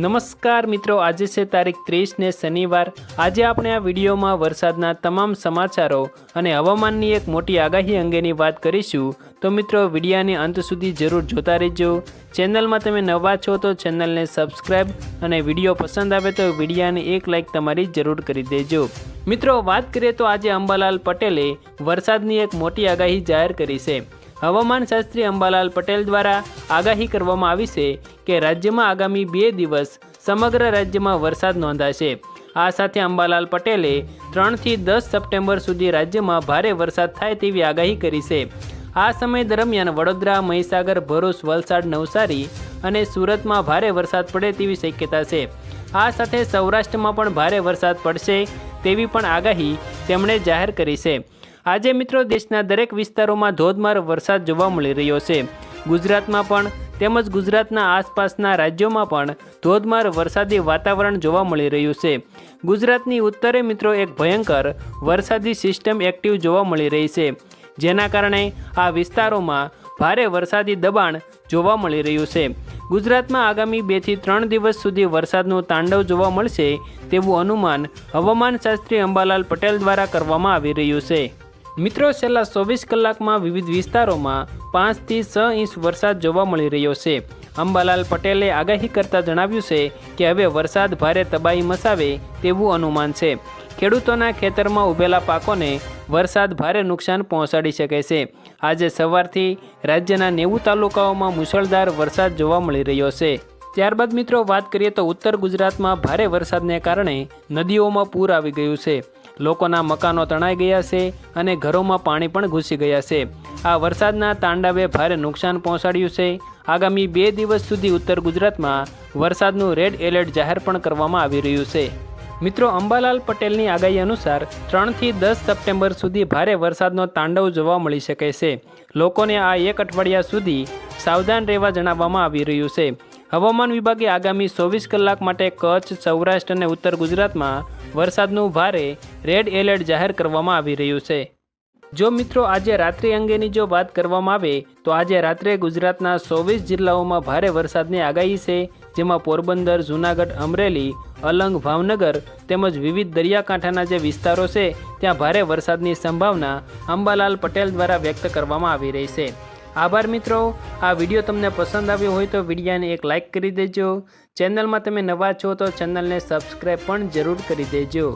નમસ્કાર મિત્રો, આજે છે તારીખ ત્રીસને શનિવાર. આજે આપણે આ વિડીયોમાં વરસાદના તમામ સમાચારો અને હવામાનની એક મોટી આગાહી અંગેની વાત કરીશું. તો મિત્રો, વિડીયાને અંત સુધી જરૂર જોતા રહેજો. ચેનલમાં તમે નવા છો તો ચેનલને સબસ્ક્રાઈબ અને વીડિયો પસંદ આવે તો વિડીયાને એક લાઈક તમારી જરૂર કરી દેજો. મિત્રો, વાત કરીએ તો આજે અંબાલાલ પટેલે વરસાદની એક મોટી આગાહી જાહેર કરી છે. હવામાન શાસ્ત્રી અંબાલાલ પટેલ દ્વારા આગાહી કરવામાં આવી છે કે રાજ્યમાં આગામી બે દિવસ સમગ્ર રાજ્યમાં વરસાદ નોંધાશે. આ સાથે અંબાલાલ પટેલે ત્રણથી દસ સપ્ટેમ્બર સુધી રાજ્યમાં ભારે વરસાદ થાય તેવી આગાહી કરી છે. આ સમય દરમિયાન વડોદરા, મહીસાગર, ભરૂચ, વલસાડ, નવસારી અને સુરતમાં ભારે વરસાદ પડે તેવી શક્યતા છે. આ સાથે સૌરાષ્ટ્રમાં પણ ભારે વરસાદ પડશે તેવી પણ આગાહી તેમણે જાહેર કરી છે. આજે મિત્રો દેશના દરેક વિસ્તારોમાં ધોધમાર વરસાદ જોવા મળી રહ્યો છે. ગુજરાતમાં પણ તેમજ ગુજરાતના આસપાસના રાજ્યોમાં પણ ધોધમાર વરસાદી વાતાવરણ જોવા મળી રહ્યું છે. ગુજરાતની ઉત્તરે મિત્રો એક ભયંકર વરસાદી સિસ્ટમ એક્ટિવ જોવા મળી રહી છે. જેના કારણે આ વિસ્તારોમાં ભારે વરસાદી દબાણ જોવા મળી રહ્યું છે. ગુજરાતમાં આગામી બેથી ત્રણ દિવસ સુધી વરસાદનું તાંડવ જોવા મળશે તેવું અનુમાન હવામાન શાસ્ત્રી અંબાલાલ પટેલ દ્વારા કરવામાં આવી રહ્યું છે. મિત્રો, છેલ્લા ચોવીસ કલાકમાં વિવિધ વિસ્તારોમાં પાંચથી છ ઇંચ વરસાદ જોવા મળી રહ્યો છે. અંબાલાલ પટેલે આગાહી કરતા જણાવ્યું છે કે હવે વરસાદ ભારે તબાહી મચાવે તેવું અનુમાન છે. ખેડૂતોના ખેતરમાં ઉભેલા પાકોને વરસાદ ભારે નુકસાન પહોંચાડી શકે છે. આજે સવારથી રાજ્યના નેવું તાલુકાઓમાં મુશળધાર વરસાદ જોવા મળી રહ્યો છે. ત્યારબાદ મિત્રો, વાત કરીએ તો ઉત્તર ગુજરાતમાં ભારે વરસાદને કારણે નદીઓમાં પૂર આવી ગયું છે. લોકોના મકાનો તણાઈ ગયા છે અને ઘરોમાં પાણી પણ ઘૂસી ગયા છે. આ વરસાદના તાંડવે ભારે નુકસાન પહોંચાડ્યું છે. આગામી બે દિવસ સુધી ઉત્તર ગુજરાતમાં વરસાદનું રેડ એલર્ટ જાહેર પણ કરવામાં આવી રહ્યું છે. મિત્રો, અંબાલાલ પટેલની આગાહી અનુસાર ત્રણથી દસ સપ્ટેમ્બર સુધી ભારે વરસાદનો તાંડવ જોવા મળી શકે છે. લોકોને આ એક અઠવાડિયા સુધી સાવધાન રહેવા જણાવવામાં આવી રહ્યું છે. હવામાન વિભાગે આગામી ચોવીસ કલાક માટે કચ્છ, સૌરાષ્ટ્ર અને ઉત્તર ગુજરાતમાં વરસાદનું ભારે રેડ એલર્ટ જાહેર કરવામાં આવી રહ્યું છે. જો મિત્રો આજે રાત્રિ અંગેની જો વાત કરવામાં આવે, તો આજે રાત્રે ગુજરાતના ચોવીસ જિલ્લાઓમાં ભારે વરસાદની આગાહી છે, જેમાં પોરબંદર, જૂનાગઢ, અમરેલી, અલંગ, ભાવનગર તેમજ વિવિધ દરિયાકાંઠાના જે વિસ્તારો છે, ત્યાં ભારે વરસાદની સંભાવના અંબાલાલ પટેલ દ્વારા વ્યક્ત કરવામાં આવી રહી છે. આભાર મિત્રો. આ વીડિયો તમને પસંદ આવ્યો હોય તો વિડીયાને એક લાઇક કરી દેજો. ચેનલમાં તમે નવા છો તો ચેનલને સબસ્ક્રાઈબ પણ જરૂર કરી દેજો.